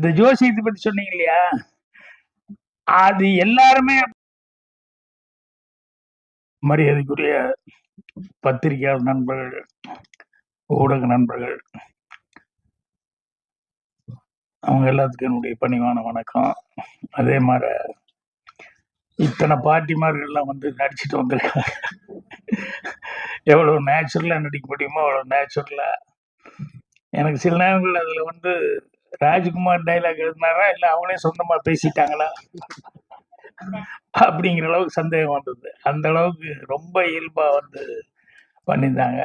இந்த ஜோசியத்தை பத்தி சொன்னீங்க இல்லையா? அது எல்லாருமே மரியாதைக்குரிய பத்திரிகையாளர் நண்பர்கள் ஊடக நண்பர்கள். அவங்க எல்லாத்துக்கும் என்னுடைய பணிவான வணக்கம். அதே மாதிரி இத்தனை பாட்டிமார்கள்லாம் வந்து நடிச்சுட்டு வந்திருக்காங்க. எவ்வளோ நேச்சுரலாக நடிக்க முடியுமோ அவ்வளோ நேச்சுரலாக எனக்கு சில நேரங்களில் அதில் வந்து ராஜ்குமார் டைலாக் எழுதினாரா? இல்லை அவங்களே சொந்தமாக பேசிட்டாங்களா? அப்படிங்கிற அளவுக்கு சந்தேகம் வந்தது. அந்த அளவுக்கு ரொம்ப இயல்பாக வந்து பண்ணியிருந்தாங்க.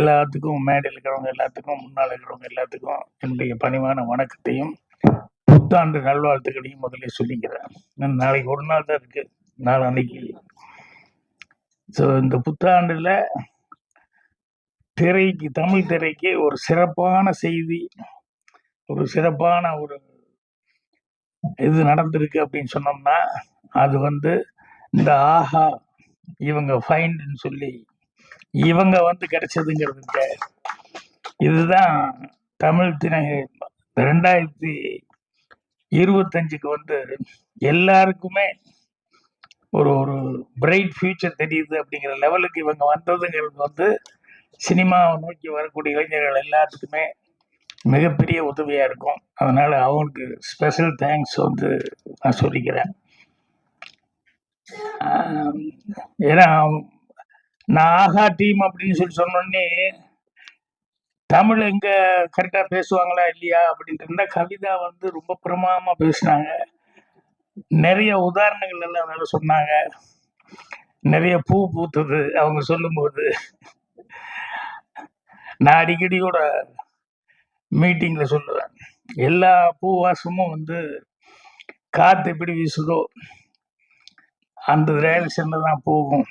எல்லாத்துக்கும் மேடையில் இருக்கிறவங்க எல்லாத்துக்கும் முன்னால் இருக்கிறவங்க எல்லாத்துக்கும் என்னுடைய பணிவான வணக்கத்தையும் புத்தாண்டு நல்வாழ்த்துக்களையும் முதல்ல சொல்லிக்கிறேன். நாளைக்கு ஒரு நாள் தான் இருக்கு. நாளான்னைக்கு ஸோ இந்த புத்தாண்டுல திரைக்கு தமிழ் திரைக்கு ஒரு சிறப்பான செய்தி ஒரு சிறப்பான ஒரு இது நடந்திருக்கு அப்படின்னு சொன்னோம்னா அது வந்து இந்த ஆஹா இவங்க ஃபைண்டுன்னு சொல்லி இவங்க வந்து கிடைச்சதுங்கிறது இதுதான் தமிழ் திரை ரெண்டாயிரத்தி இருபத்தஞ்சுக்கு வந்து எல்லாருக்குமே ஒரு ஒரு பிரைட் ஃபியூச்சர் தெரியுது அப்படிங்கிற லெவலுக்கு இவங்க வந்ததுங்கிறது வந்து சினிமாவை நோக்கி வரக்கூடிய இளைஞர்கள் எல்லாத்துக்குமே மிகப்பெரிய உதவியாக இருக்கும். அதனால் அவங்களுக்கு ஸ்பெஷல் தேங்க்ஸ் வந்து நான் சொல்லிக்கிறேன். ஏன்னா நான் ஆஹா டீம் அப்படின்னு சொல்லி சொன்னோடனே தமிழ் இங்கே கரெக்டாக பேசுவாங்களா இல்லையா அப்படின்ட்டு இருந்தால் கவிதா வந்து ரொம்ப பிரமாதமாக பேசினாங்க. நிறைய உதாரணங்கள் எல்லாம் அதனால சொன்னாங்க. நிறைய பூ பூத்தது அவங்க சொல்லும்போது. நான் அடிக்கடி கூட மீட்டிங்கில் சொல்லுவேன். எல்லா பூவாசமும் வந்து காற்று எப்படி வீசுதோ அந்த டைரக்ஷனில் தான் போகும்.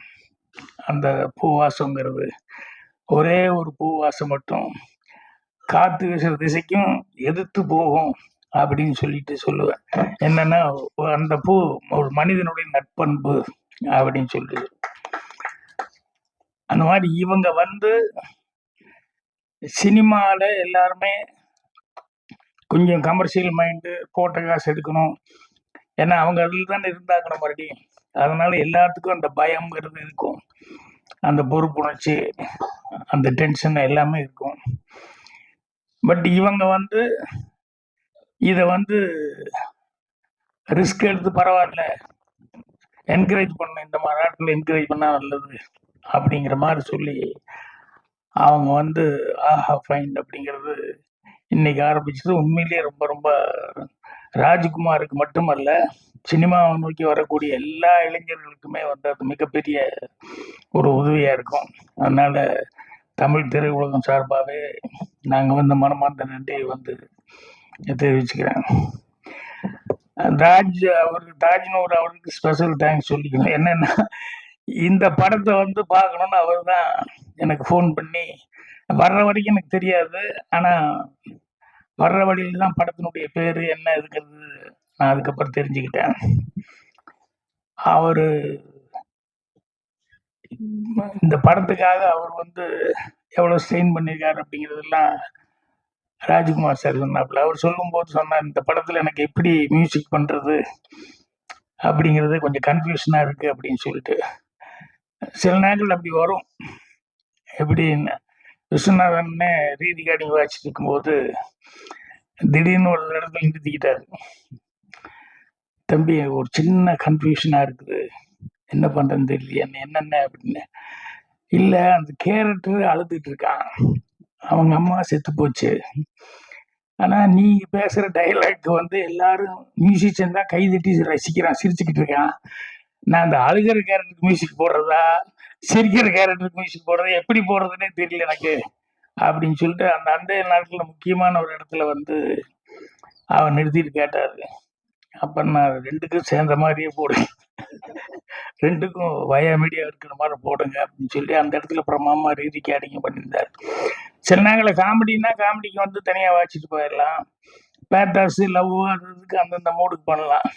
அந்த பூவாசங்கிறது. ஒரே ஒரு பூவாசம் மட்டும். காற்று வீசுகிற திசைக்கும் எதிர்த்து போகும் அப்படின்னு சொல்லிட்டு சொல்லுவேன். என்னன்னா அந்த பூ ஒரு மனிதனுடைய நட்பண்பு அப்படின்னு சொல்லுது அந்த மாதிரி இவங்க வந்து சினிமாவில் எல்லாருமே கொஞ்சம் கமர்ஷியல் மைண்டு போட்ட காசு எடுக்கணும். ஏன்னா அவங்க அதில் தானே இருந்தாக்கணும் மறுபடியும் அதனால எல்லாத்துக்கும் அந்த பயம்ங்கிறது இருக்கும். அந்த பொறுப்புணர்ச்சி அந்த டென்ஷன் எல்லாமே இருக்கும். பட் இவங்க வந்து இதை வந்து ரிஸ்க் எடுத்து பரவாயில்ல. என்கரேஜ் பண்ணணும் இந்த மாதிரி நாட்டில் என்கரேஜ் பண்ணால் நல்லது. அப்படிங்கிற மாதிரி சொல்லி அவங்க வந்து ஆஹா ஃபைன் அப்படிங்கிறது இன்னைக்கு ஆரம்பிச்சது உண்மையிலேயே ரொம்ப ரொம்ப ராஜ்குமாருக்கு மட்டுமல்ல சினிமாவை நோக்கி வரக்கூடிய எல்லா இளைஞர்களுக்குமே வந்து அது மிகப்பெரிய ஒரு உதவியாக இருக்கும். அதனால் தமிழ் திரையுலகம் சார்பாகவே நாங்கள் வந்து மனமார்ந்த நன்றியை வந்து தெரிவிச்சுக்கிறேன். தாஜ் அவருக்கு தாஜ்னூர் அவருக்கு ஸ்பெஷல் தேங்க்ஸ் சொல்லிக்கணும். என்னென்னா இந்த படத்தை வந்து பார்க்கணுன்னு அவர் தான் எனக்கு ஃபோன் பண்ணி வர்ற வரைக்கும் எனக்கு தெரியாது. ஆனால் வர்ற வழியில் தான் படத்தினுடைய பேர் என்ன இருக்கிறது நான் அதுக்கப்புறம் தெரிஞ்சுக்கிட்டேன். அவர் இந்த படத்துக்காக அவர் வந்து எவ்வளோ ஸ்ட்ரெயின் பண்ணியிருக்காரு அப்படிங்கிறதெல்லாம் ராஜ்குமார் சார் சொன்னாப்புல. அவர் சொல்லும்போது சொன்னார் இந்த படத்தில் எனக்கு எப்படி மியூசிக் பண்ணுறது அப்படிங்கிறது கொஞ்சம் கன்ஃபியூஷனாக இருக்குது அப்படின்னு சொல்லிட்டு. சில நேரங்கள் அப்படி வரும். எப்படின்னு விஸ்வநாதன்னே ரீதிகார்டிங் வாய்ச்சிட்டு இருக்கும்போது திடீர்னு ஒரு இடத்துல நிறுத்திக்கிட்டாரு. தம்பி ஒரு சின்ன கன்ஃபியூஷனாக இருக்குது. என்ன பண்ணுறேன்னு தெரியலையே. என்னென்ன? அப்படின்னு. இல்லை அந்த கேரட்டு அழுதுட்டு இருக்கான். அவங்க அம்மா செத்து போச்சு. ஆனால் நீ பேசுகிற டைலாக் வந்து எல்லாரும் மியூசிஷியன் தான் கைதட்டி ரசிக்கிறான் சிரிச்சுக்கிட்டு இருக்கான். நான் அந்த அழுகிற கேரக்டருக்கு மியூசிக் போடுறதா? சிரிக்கிற கேரக்டருக்கு மியூசிக் போடுறதா? எப்படி போடுறதுன்னே தெரியல எனக்கு. அப்படின்னு சொல்லிட்டு அந்த அந்த நாட்டில் முக்கியமான ஒரு இடத்துல வந்து அவன் நிறுத்திட்டு கேட்டார். அப்போ நான் ரெண்டுக்கும் சேர்ந்த மாதிரியே போடு ரெண்டுக்கும் வயா மீடியா இருக்கிற மாதிரி போடுங்க அப்படின்னு சொல்லி அந்த இடத்துல பிரமாமா ரீதி கேடிங்க பண்ணியிருந்தார். சில நேரங்களில் காமெடினா காமெடிக்கு வந்து தனியாக வாசிட்டு போயிடலாம். பேத்தாஸு லவ் அதுக்கு அந்தந்த மூடுக்கு பண்ணலாம்.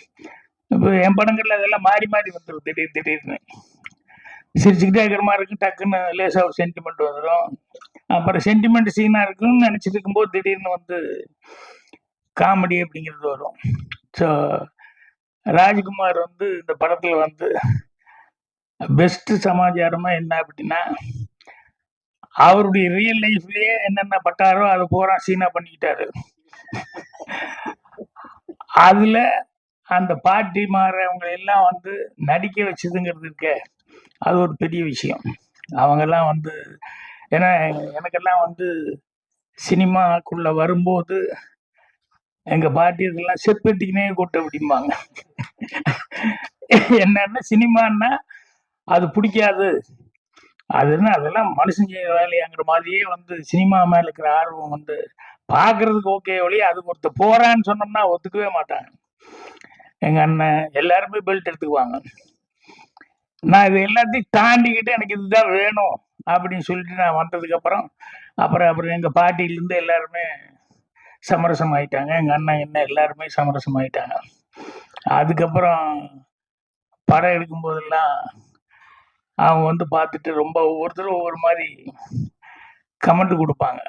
இப்போ என் படங்கள்ல அதெல்லாம் மாறி மாறி வந்துடும் திடீர் திடீர்னு. சிரிச்சுக்கிட்டே இருக்கிற மாதிரி இருக்கும். டக்குன்னு லேசாக ஒரு சென்டிமெண்ட் வந்துடும் அப்புறம் சென்டிமெண்ட் சீனாக இருக்குன்னு நினச்சிட்டு இருக்கும்போது திடீர்னு வந்து காமெடி அப்படிங்கிறது வரும். ஸோ ராஜ்குமார் வந்து இந்த படத்தில் வந்து பெஸ்ட் சமாச்சாரமா என்ன அப்படின்னா அவருடைய ரியல் லைஃப்லயே என்னென்ன பட்டாரோ அதை பூரா சீனா பண்ணிக்கிட்டாரு. அதுல அந்த பாட்டி மாறவங்க எல்லாம் வந்து நடிக்க வச்சதுங்கிறது இருக்க அது ஒரு பெரிய விஷயம். அவங்கெல்லாம் வந்து ஏன்னா எனக்கெல்லாம் வந்து சினிமாக்குள்ள வரும்போது எங்கள் பாட்டி இதெல்லாம் செப்பெட்டிக்கினே கூட்ட அப்படிம்பாங்க. என்னன்னா சினிமான்னா அது பிடிக்காது. அது என்ன அதெல்லாம் மனுஷன் செய்ய வேலையாங்கிற மாதிரியே வந்து சினிமா மேலே இருக்கிற ஆர்வம் வந்து பார்க்கறதுக்கு ஓகே ஒழிய அதுக்கு ஒருத்தர் போறான்னு சொன்னோம்னா ஒத்துக்கவே மாட்டாங்க. எங்க அண்ணன் எல்லாருமே பெல்ட் எடுத்துக்குவாங்க. நான் இது எல்லாத்தையும் தாண்டிக்கிட்டு எனக்கு இதுதான் வேணும் அப்படின்னு சொல்லிட்டு நான் வந்ததுக்கு அப்புறம் அப்புறம் அப்புறம் எங்க பாட்டியிலேருந்து எல்லாருமே சமரசம் ஆயிட்டாங்க. எங்க அண்ணன் என்ன எல்லாருமே சமரசம் ஆயிட்டாங்க. அதுக்கப்புறம் படம் எடுக்கும் போதெல்லாம் அவங்க வந்து பார்த்துட்டு ரொம்ப ஒவ்வொருத்தரும் ஒவ்வொரு மாதிரி கமெண்ட் கொடுப்பாங்க.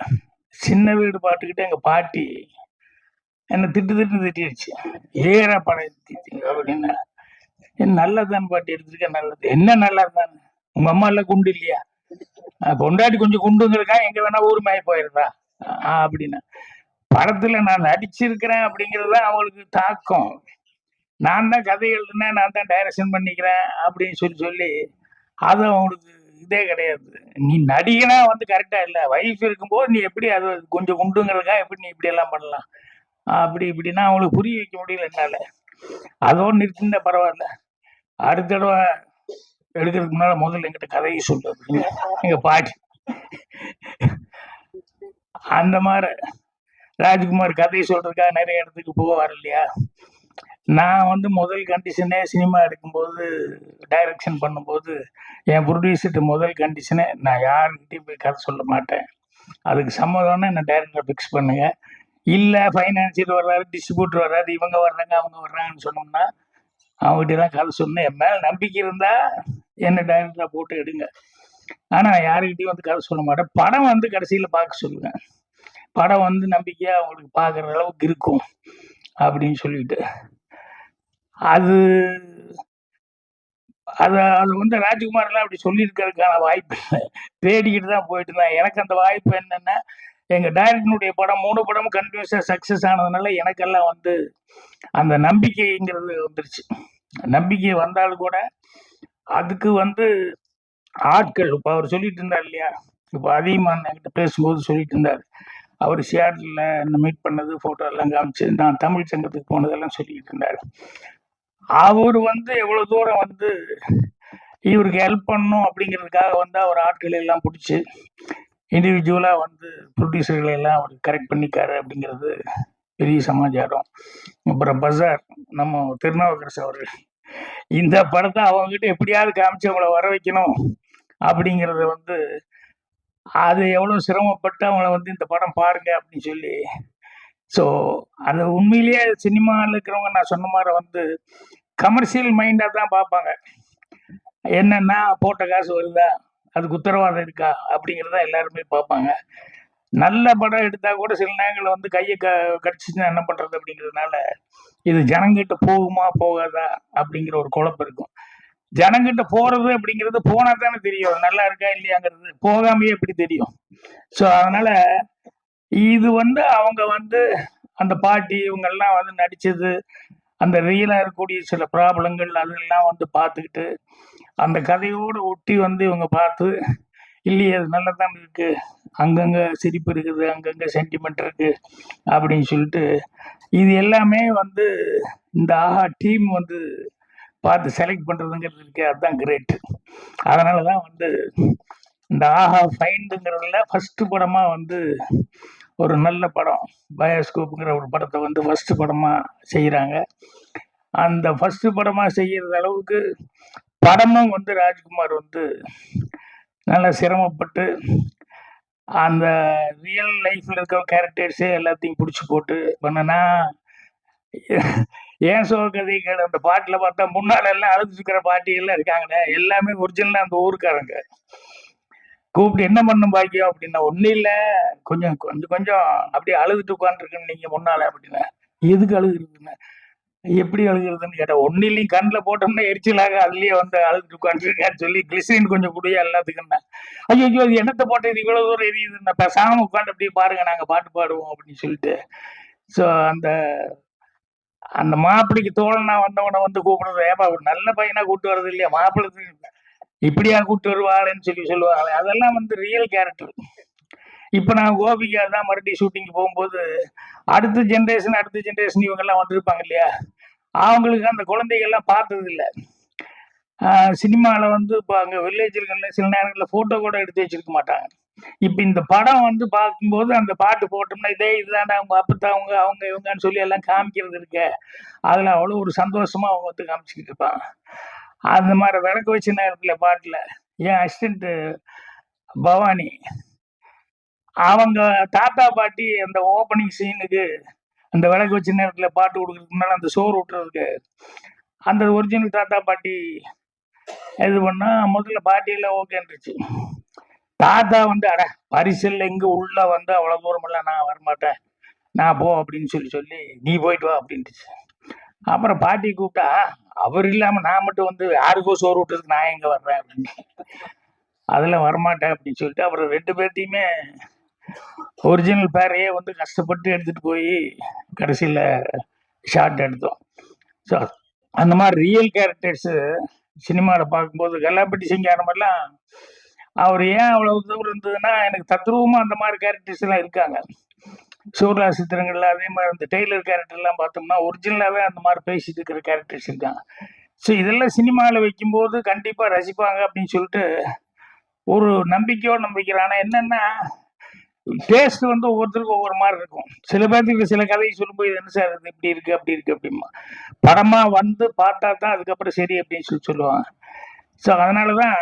சின்ன வீடு பார்த்துக்கிட்டு எங்கள் பாட்டி என்னை திட்டு திட்டு திட்டிடுச்சு. ஏறா படம் எடுத்தீங்க அப்படின்னா "என்ன நல்லதுதான் பாட்டு எடுத்திருக்க நல்லது. என்ன நல்லா தான் உங்க அம்மா எல்லாம் குண்டு இல்லையா? கொண்டாடி பொண்டாட்டி கொஞ்சம் குண்டுங்கிறக்கா எங்க வேணா ஊர் மாய போயிருந்தா அப்படின்னா. படத்துல நான் நடிச்சிருக்கிறேன் அப்படிங்கிறதுதான் அவங்களுக்கு தாக்கம். நான் தான் கதை எழுதுனேன் நான் தான் டைரக்ஷன் பண்ணிக்கிறேன் அப்படின்னு சொல்லி சொல்லி அது அவங்களுக்கு இதே கிடையாது. நீ நடிகனா வந்து கரெக்டா இல்லை. வைஃப் இருக்கும்போது நீ எப்படி அது கொஞ்சம் குண்டுங்கிறதுக்கா எப்படி நீ இப்படி எல்லாம் பண்ணலாம்? அப்படி இப்படின்னா அவங்களுக்கு புரிய வைக்க முடியல என்னால. அதோடு நிறுத்தினா பரவாயில்ல. அடுத்த தடவை எடுக்கிறதுக்கு முன்னால முதல்ல என்கிட்ட கதையை சொல்லு அப்படின்னு எங்க பாட்டி. அந்த மாதிரி ராஜ்குமார் கதையை சொல்றதுக்காக நிறைய இடத்துக்கு போவார் இல்லையா நான் வந்து முதல் கண்டிஷனே சினிமா எடுக்கும்போது டைரக்ஷன் பண்ணும்போது என் ப்ரொடியூசர்ட்டு முதல் கண்டிஷனே நான் யாருக்கிட்டையும் போய் கதை சொல்ல மாட்டேன். அதுக்கு சம்மதம்னா என்ன டைரக்டரை ஃபிக்ஸ் பண்ணுங்க. இல்லை ஃபைனான்சியல் வர்றாரு டிஸ்ட்ரிபியூட்டர் வர்றாரு இவங்க வர்றாங்க அவங்க வர்றாங்கன்னு சொன்னோம்னா அவங்ககிட்ட தான் கதை சொன்னேன். என் மேலே நம்பிக்கை இருந்தால் என்ன டைரக்டராக போட்டு எடுங்க. ஆனால் யாருக்கிட்டையும் வந்து கதை சொல்ல மாட்டேன். படம் வந்து கடைசியில் பார்க்க சொல்லுவேன் படம் வந்து நம்பிக்கையாக அவங்களுக்கு பார்க்குற அளவுக்கு இருக்கும் அப்படின்னு சொல்லிட்டு. அது அது அது வந்து ராஜ்குமார்லாம் அப்படி சொல்லியிருக்கிறதுக்கான வாய்ப்பு இல்லை. தேடிக்கிட்டு தான் போயிட்டு இருந்தேன். எனக்கு அந்த வாய்ப்பு என்னன்னா எங்கள் டைரக்டனுடைய படம் மூணு படமும் கண்டினியூஸாக சக்ஸஸ் ஆனதுனால எனக்கெல்லாம் வந்து அந்த நம்பிக்கைங்கிறது வந்துருச்சு. நம்பிக்கை வந்தாலும் கூட அதுக்கு வந்து ஆட்கள் இப்போ அவர் சொல்லிட்டு இருந்தார் இல்லையா? இப்போ அதிகமாக என்கிட்ட பேசும்போது சொல்லிட்டு இருந்தார். அவர் சியாட்டில் மீட் பண்ணது ஃபோட்டோ எல்லாம் காமிச்சு நான் தமிழ் சங்கத்துக்கு போனதெல்லாம் சொல்லிட்டு இருந்தார். அவர் வந்து எவ்வளோ தூரம் வந்து இவருக்கு ஹெல்ப் பண்ணணும் அப்படிங்கிறதுக்காக வந்து அவர் ஆட்கள் எல்லாம் பிடிச்சி இண்டிவிஜுவலாக வந்து ப்ரொடியூசர்களை எல்லாம் அவர் கரெக்ட் பண்ணிக்காரு அப்படிங்கிறது பெரிய சமாச்சாரம். அப்புறம் பஜார் நம்ம திருநாவுக்கரசு அவர்கள். இந்த படத்தை அவங்ககிட்ட எப்படியாவது காமிச்சு அவங்கள வர வைக்கணும் அப்படிங்கிறத வந்து அது எவ்வளோ சிரமப்பட்டு அவங்கள வந்து இந்த படம் பாருங்க அப்படின்னு சொல்லி. ஸோ அது உண்மையிலேயே சினிமாவில் இருக்கிறவங்க நான் சொன்ன மாதிரி வந்து கமர்ஷியல் மைண்டாக தான் பார்ப்பாங்க. என்னன்னா போட்ட காசு வருதா? அதுக்கு உத்தரவாதம் இருக்கா? அப்படிங்கிறத எல்லாருமே பார்ப்பாங்க. நல்ல படம் எடுத்தால் கூட சில நேரங்களில் வந்து கையை க கடிச்சுன்னா என்ன பண்ணுறது அப்படிங்கிறதுனால இது ஜனங்கிட்ட போகுமா போகாதா அப்படிங்கிற ஒரு குழப்பம் இருக்கும். ஜனங்கிட்ட போகிறது அப்படிங்கிறது போனால் தானே தெரியும். நல்லா இருக்கா இல்லையாங்கிறது போகாமையே எப்படி தெரியும்? ஸோ அதனால் இது வந்து அவங்க வந்து அந்த பாட்டி இவங்கெல்லாம் வந்து நடிச்சது அந்த ரியலாக இருக்கக்கூடிய சில ப்ராப்ளங்கள் அதெல்லாம் வந்து பார்த்துக்கிட்டு அந்த கதையோடு ஒட்டி வந்து இவங்க பார்த்து இல்லையே அது நல்லதான் இருக்கு. அங்கங்க சிரிப்பு இருக்குது அங்கங்க சென்டிமெண்ட் இருக்கு அப்படின்னு சொல்லிட்டு இது எல்லாமே வந்து இந்த ஆஹா டீம் வந்து பார்த்து செலக்ட் பண்ணுறதுங்கிறது இருக்கே அதுதான் கிரேட் அதனால தான் வந்து இந்த ஆஹா ஃபைண்டுங்கிறதுல ஃபஸ்ட்டு படமாக வந்து ஒரு நல்ல படம் பயோஸ்கோப்புங்கிற ஒரு படத்தை வந்து ஃபஸ்ட்டு படமாக செய்கிறாங்க அந்த ஃபஸ்ட்டு படமாக செய்கிற அளவுக்கு படமும் வந்து ராஜ்குமார் வந்து நல்லா சிரமப்பட்டு அந்த ரியல் லைஃப்பில் இருக்கிற கேரக்டர்ஸே எல்லாத்தையும் பிடிச்சி போட்டு பண்ணனா ஏன் சோகதைகள் அந்த பாட்டில் பார்த்தா முன்னால் எல்லாம் அழுதுட்டு பாட்டிகள்லாம் இருக்காங்களே. எல்லாமே ஒரிஜினலாக அந்த ஊருக்காரங்க. கூப்பிட்டு என்ன பண்ணும் பாக்கியம் அப்படின்னா ஒன்றும் இல்லை. கொஞ்சம் கொஞ்சம் கொஞ்சம் அப்படியே அழுதுட்டு உட்காந்துருக்குன்னு நீங்கள் முன்னால் அப்படின்னா எதுக்கு அழுகுறதுன்னு எப்படி அழுகுறதுன்னு கேட்டேன் ஒன்னிலையும் கண்ணில் போட்டோம்னா எரிச்சலாக அதுலயே வந்து அழுது உட்காந்துருக்கான்னு சொல்லி கிளிசரின் கொஞ்சம் குடியா எல்லாத்துக்குன்னா. ஐயோ ஐயோ அது என்னத்தை போட்டது? இவ்வளவு தூரம் எரியுதுன்னா பேசாம உட்காந்து அப்படியே பாருங்க நாங்க பாட்டு பாடுவோம் அப்படின்னு சொல்லிட்டு. ஸோ அந்த அந்த மாப்பிள்ளைக்கு தோழனா வந்தவனை வந்து கூப்பிடுறது ஏப்பா ஒரு நல்ல பையனா கூட்டு வர்றது இல்லையா? மாப்பிள்ளை இப்படியா கூட்டு வருவாளேன்னு சொல்லி சொல்லுவாங்களே அதெல்லாம் வந்து ரியல் கேரக்டர் இப்போ நான் கோபிகா தான் மறுபடியும் ஷூட்டிங் போகும்போது அடுத்த ஜென்ரேஷன் அடுத்த ஜென்ரேஷன் இவங்கெல்லாம் வந்திருப்பாங்க இல்லையா? அவங்களுக்கு அந்த குழந்தைகள்லாம் பார்த்தது இல்லை சினிமாவில் வந்து இப்போ அங்கே வில்லேஜ்களில் சில நேரங்களில் ஃபோட்டோ கூட எடுத்து வச்சிருக்க மாட்டாங்க. இப்போ இந்த படம் வந்து பார்க்கும்போது அந்த பாட்டு போட்டோம்னா இதே இதுதானே அவங்க அப்பத்தா அவங்க அவங்க இவங்கன்னு சொல்லி எல்லாம் காமிக்கிறது இருக்க. அதில் அவ்வளோ ஒரு சந்தோஷமாக அவங்க வந்து காமிச்சிக்கிட்டு இருப்பாங்க. அந்த மாதிரி விளக்கு வச்ச நேரத்தில் பாட்டில் என் அசிஸ்டண்ட்டு பவானி அவங்க தாத்தா பாட்டி அந்த ஓப்பனிங் சீனுக்கு அந்த விளக்கு வச்ச நேரத்தில் பாட்டு கொடுக்குறதுக்கு முன்னால் அந்த சோறு விட்டுறதுக்கு அந்த ஒரிஜினல் தாத்தா பாட்டி இது பண்ணால் முதல்ல பாட்டியெல்லாம் ஓகேன்றுச்சு தாத்தா வந்து அட பரிசல் எங்கே உள்ள வந்து அவ்வளோ தூரமெல்லாம் நான் வரமாட்டேன். நான் போ அப்படின்னு சொல்லி சொல்லி நீ போயிட்டு வா அப்படின்ட்டுச்சு அப்புறம் பாட்டி கூப்பிட்டா அவர் இல்லாமல் நான் மட்டும் வந்து யாருக்கோ சோறு விட்டுறதுக்கு நான் எங்கே வர்றேன் அப்படின்னு. அதெல்லாம் வரமாட்டேன் அப்படின்னு சொல்லிட்டு அப்புறம் ரெண்டு பேர்த்தையுமே ஒரிஜினல் பேரையே வந்து கஷ்டப்பட்டு எடுத்துட்டு போய் கடைசியில் ஷார்ட் எடுத்தோம். ஸோ அந்த மாதிரி ரியல் கேரக்டர்ஸு சினிமாவில் பார்க்கும்போது கல்லாப்பட்டி சிங்காரமெல்லாம் அவர் ஏன் அவ்வளோ தூரம் இருந்ததுன்னா எனக்கு தத்ரூபமாக அந்த மாதிரி கேரக்டர்ஸ் எல்லாம் இருக்காங்க. சூர்லா சித்திரங்கள்ல அதே மாதிரி அந்த டெய்லர் கேரக்டர்லாம் பார்த்தோம்னா ஒரிஜினலாகவே அந்த மாதிரி பேசிட்டு இருக்கிற கேரக்டர்ஸ் இருக்காங்க. ஸோ இதெல்லாம் சினிமாவில் வைக்கும்போது கண்டிப்பாக ரசிப்பாங்க அப்படின்னு சொல்லிட்டு ஒரு நம்பிக்கையோடு நம்பிக்கிறேன். ஆனால் என்னென்னா டேஸ்ட் வந்து ஒவ்வொருத்தருக்கும் ஒவ்வொரு மாதிரி இருக்கும். சில பேர்த்துக்கு சில கதையை சொல்லும்போது என்ன சார் இது இப்படி இருக்கு அப்படி இருக்கு அப்படிமா படமா வந்து பார்த்தா தான் அதுக்கப்புறம் சரி அப்படின்னு சொல்லி சொல்லுவாங்க. ஸோ அதனால தான்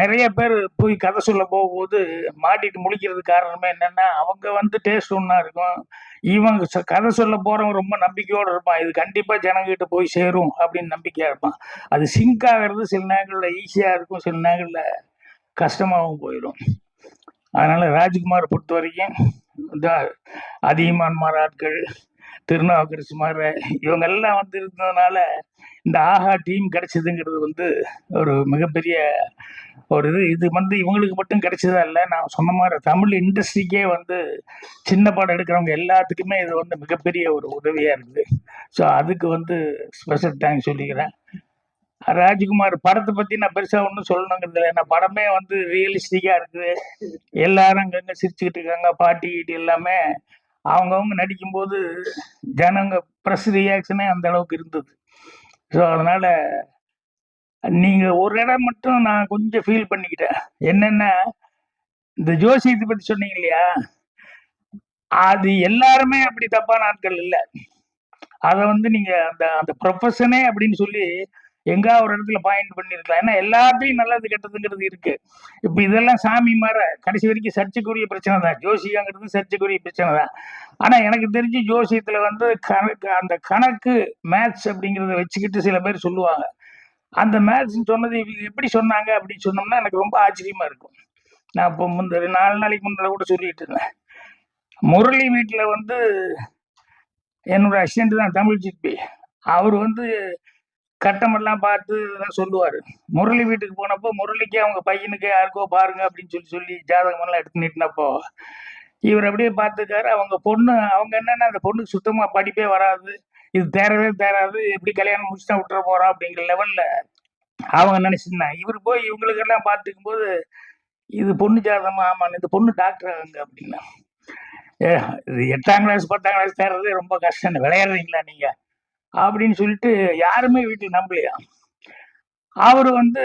நிறைய பேர் போய் கதை சொல்ல போகும்போது மாட்டிட்டு முழிக்கிறது காரணமே என்னன்னா அவங்க வந்து டேஸ்ட் ஒன்றா இருக்கும். இவங்க கதை சொல்ல போறவங்க ரொம்ப நம்பிக்கையோடு இருப்பான். இது கண்டிப்பாக ஜனங்கிட்ட போய் சேரும் அப்படின்னு நம்பிக்கையாக இருப்பான். அது சிங்க் ஆகிறது சில நேரங்களில் ஈஸியாக இருக்கும் சில நேரங்களில் கஷ்டமாகவும் போயிடும். அதனால் ராஜ்குமார் பொறுத்த வரைக்கும் இந்த அதிகமான் மாறாட்கள் திருநாவுக்கரசு மாதிரி இவங்க எல்லாம் வந்து இருந்ததுனால இந்த ஆஹா டீம் கிடைச்சதுங்கிறது வந்து ஒரு மிகப்பெரிய ஒரு இது. இது வந்து இவங்களுக்கு மட்டும் கிடைச்சதா இல்லை. நான் சொன்ன மாதிரி தமிழ் இண்டஸ்ட்ரிக்கே வந்து சின்ன படம் எடுக்கிறவங்க எல்லாத்துக்குமே இது வந்து மிகப்பெரிய ஒரு உதவியாக இருக்குது ஸோ அதுக்கு வந்து ஸ்பெஷல் தேங்க்ஸ் சொல்லிக்கிறேன். ராஜ்குமார் படத்தை பத்தி நான் பெருசா ஒன்றும் சொல்லணுங்கிறது இல்லை. ஏன்னா படமே வந்து ரியலிஸ்டிக்கா இருக்குது. எல்லாரும் அங்கங்க சிரிச்சுக்கிட்டு இருக்காங்க. பாட்டி கீட்டி எல்லாமே அவங்கவுங்க நடிக்கும்போது ஜனங்க ப்ரெஸ் ரியாக்ஷனே அந்த அளவுக்கு இருந்தது. ஸோ அதனால நீங்க ஒரு இடம் மட்டும் நான் கொஞ்சம் ஃபீல் பண்ணிக்கிட்டேன். என்னென்னா இந்த ஜோசியத்தை பத்தி சொன்னீங்க இல்லையா? அது எல்லாருமே அப்படி தப்பான ஆட்கள் இல்லை. அதை வந்து நீங்க அந்த அந்த ப்ரொஃபஷனே அப்படின்னு சொல்லி எங்கா ஒரு இடத்துல பாயிண்ட் பண்ணிருக்கலாம். ஏன்னா எல்லாத்தையும் நல்லது கெட்டதுங்கிறது இருக்கு. இப்ப இதெல்லாம் சாமி மாற கடைசி வரைக்கும் சர்ச்சைக்குரிய பிரச்சனை தான். ஜோசியாங்கிறது சர்ச்சைக்குரிய பிரச்சனை தான். ஆனா எனக்கு தெரிஞ்சு ஜோசியத்துல வந்து கணக்கு அந்த கணக்கு மேத்ஸ் அப்படிங்கிறத வச்சுக்கிட்டு சில பேர் சொல்லுவாங்க. அந்த மேத்ஸ் சொன்னது எப்படி சொன்னாங்க அப்படின்னு சொன்னோம்னா எனக்கு ரொம்ப ஆச்சரியமா இருக்கும். நான் இப்போ முந்த நாலு நாளைக்கு முன்னாடி கூட சொல்லிட்டு இருந்தேன். முரளி வீட்டுல வந்து என்னோட அசிஸ்டன்ட் தான் தமிழ் ஜிபி அவர் வந்து கட்டமெல்லாம் பார்த்து இதெல்லாம் சொல்லுவார். முரளி வீட்டுக்கு போனப்போ முரளிக்கே அவங்க பையனுக்கே யாருக்கோ பாருங்க அப்படின்னு சொல்லி சொல்லி ஜாதகமெல்லாம் எடுத்து நீட்டினப்போ இவர் அப்படியே பார்த்துக்காரு அவங்க பொண்ணு அவங்க என்னன்னா அந்த பொண்ணுக்கு சுத்தமாக படிப்பே வராது. இது தேரவே தேராது எப்படி கல்யாணம் முடிச்சுட்டா விட்டுற போகிறோம் அப்படிங்கிற லெவல்ல அவங்க நினைச்சிருந்தாங்க. இவர் போய் இவங்களுக்கெல்லாம் பார்த்துக்கும் போது இது பொண்ணு ஜாதகமா? ஆமாம் இந்த பொண்ணு டாக்டர் ஆகுங்க அப்படின்னா. ஏ இது எட்டாம் கிளாஸ் பத்தாம் கிளாஸ் தேர்றது ரொம்ப கஷ்டம். விளையாடுறீங்களா நீங்கள் அப்படின்னு சொல்லிட்டு யாருமே வீட்டில் நம்பலையா? அவர் வந்து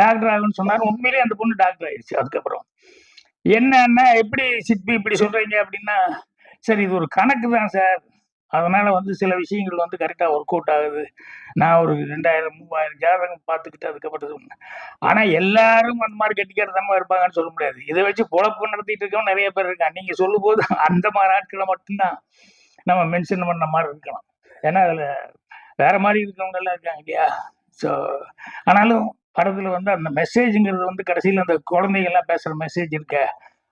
டாக்டர் ஆகுன்னு சொன்னார். உண்மையிலேயே அந்த பொண்ணு டாக்டர் ஆயிடுச்சு அதுக்கப்புறம். என்னன்னா எப்படி சிற்பி இப்படி சொல்றீங்க அப்படின்னா சரி இது ஒரு கணக்கு தான் சார். அதனால வந்து சில விஷயங்கள் வந்து கரெக்டாக ஒர்க் அவுட் ஆகுது. நான் ஒரு ரெண்டாயிரம் மூவாயிரம் ஜாதகம் பார்த்துக்கிட்டு அதுக்கப்புறம் சொன்னேன் ஆனால் எல்லாரும் அந்த மாதிரி கெட்டிக்காரதனமா இருப்பாங்கன்னு சொல்ல முடியாது. இதை வச்சு பொழப்பு நடத்திட்டு இருக்கவங்க நிறைய பேர் இருக்காங்க. நீங்கள் சொல்லும்போது அந்த மாதிரி ஆட்களை மட்டும்தான் நம்ம மென்ஷன் பண்ண மாதிரி இருக்கலாம். ஏன்னா அதில் வேற மாதிரி இருக்கவங்க எல்லாம் இருக்காங்க இல்லையா ஸோ ஆனாலும் படத்தில் வந்து அந்த மெசேஜுங்கிறது வந்து கடைசியில் அந்த குழந்தைகள்லாம் பேசுகிற மெசேஜ் இருக்க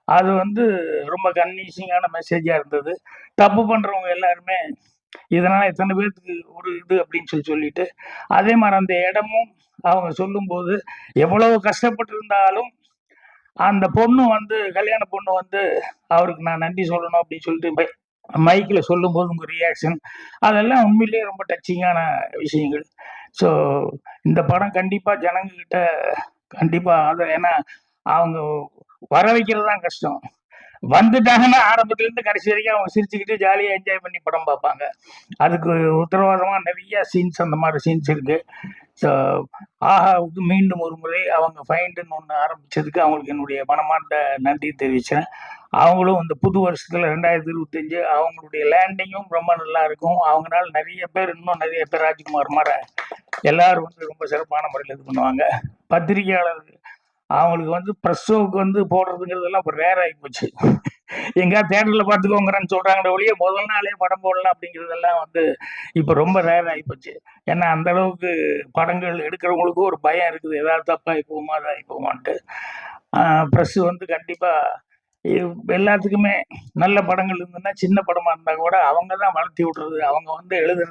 அது வந்து ரொம்ப கன்வீன்சிங்கான மெசேஜாக இருந்தது. தப்பு பண்ணுறவங்க எல்லாருமே, இதனால் இத்தனை பேர்த்துக்கு ஒரு இது அப்படின்னு சொல்லி சொல்லிட்டு, அதே மாதிரி அந்த இடமும் அவங்க சொல்லும்போது, எவ்வளவு கஷ்டப்பட்டிருந்தாலும், அந்த பொண்ணு வந்து கல்யாண பொண்ணு வந்து, அவருக்கு நான் நன்றி சொல்லணும் அப்படின்னு சொல்லிட்டு மைக்கில் சொல்லும் சொல்லும்போது உங்கள் ரியாக்ஷன், அதெல்லாம் உண்மையிலேயே ரொம்ப டச்சிங்கான விஷயங்கள். ஸோ, இந்த படம் கண்டிப்பாக ஜனங்ககிட்ட கண்டிப்பாக அதை ஏன்னா, அவங்க வர வைக்கிறது தான் கஷ்டம். வந்துட்டாங்கன்னா ஆரம்பத்துலேருந்து கடைசி வரைக்கும் அவங்க சிரிச்சுக்கிட்டு ஜாலியாக என்ஜாய் பண்ணி படம் பார்ப்பாங்க. அதுக்கு உத்தரவாதமாக நிறைய சீன்ஸ் அந்த மாதிரி சீன்ஸ் இருக்குது ஸோ, ஆஹாவுக்கு மீண்டும் ஒரு முறை அவங்க ஃபைண்டுன்னு ஒன்று ஆரம்பித்ததுக்கு அவங்களுக்கு என்னுடைய மனமார்ந்த நன்றி தெரிவித்தேன் அவங்களும் இந்த புது வருஷத்தில் ரெண்டாயிரத்தி இருபத்தஞ்சு அவங்களுடைய லேண்டிங்கும் ரொம்ப நல்லா இருக்கும். அவங்களால நிறைய பேர் இன்னும் நிறைய பேர் ராஜ்குமார் மாற எல்லாரும் வந்து ரொம்ப சிறப்பான முறையில் இது பண்ணுவாங்க. பத்திரிக்கையாளர்கள் அவங்களுக்கு வந்து ப்ரெஸ்ஸுக்கு வந்து போடுறதுங்கிறதெல்லாம் இப்ப ரேர் ஆகிப்போச்சு எங்கேயாவது தேட்டரில் பார்த்துக்கோங்கிறன்னு சொல்றாங்களே ஒழிய, முதல் நாளே படம் போடலாம் அப்படிங்கிறதெல்லாம் வந்து இப்போ ரொம்ப ரேர் ஆயிப்போச்சு. ஏன்னா, அந்த அளவுக்கு படங்கள் எடுக்கிறவங்களுக்கும் ஒரு பயம் இருக்குது. ஏதாவது தப்பாக போகுமா, இதாகி போகுமான்ட்டு. ப்ரெஸ்ஸு வந்து கண்டிப்பாக எல்லாத்துக்குமே நல்ல படங்கள் இருந்ததுன்னா, சின்ன படமாக இருந்தால் கூட அவங்க தான் வளர்த்தி விடுறது. அவங்க வந்து எழுதுறது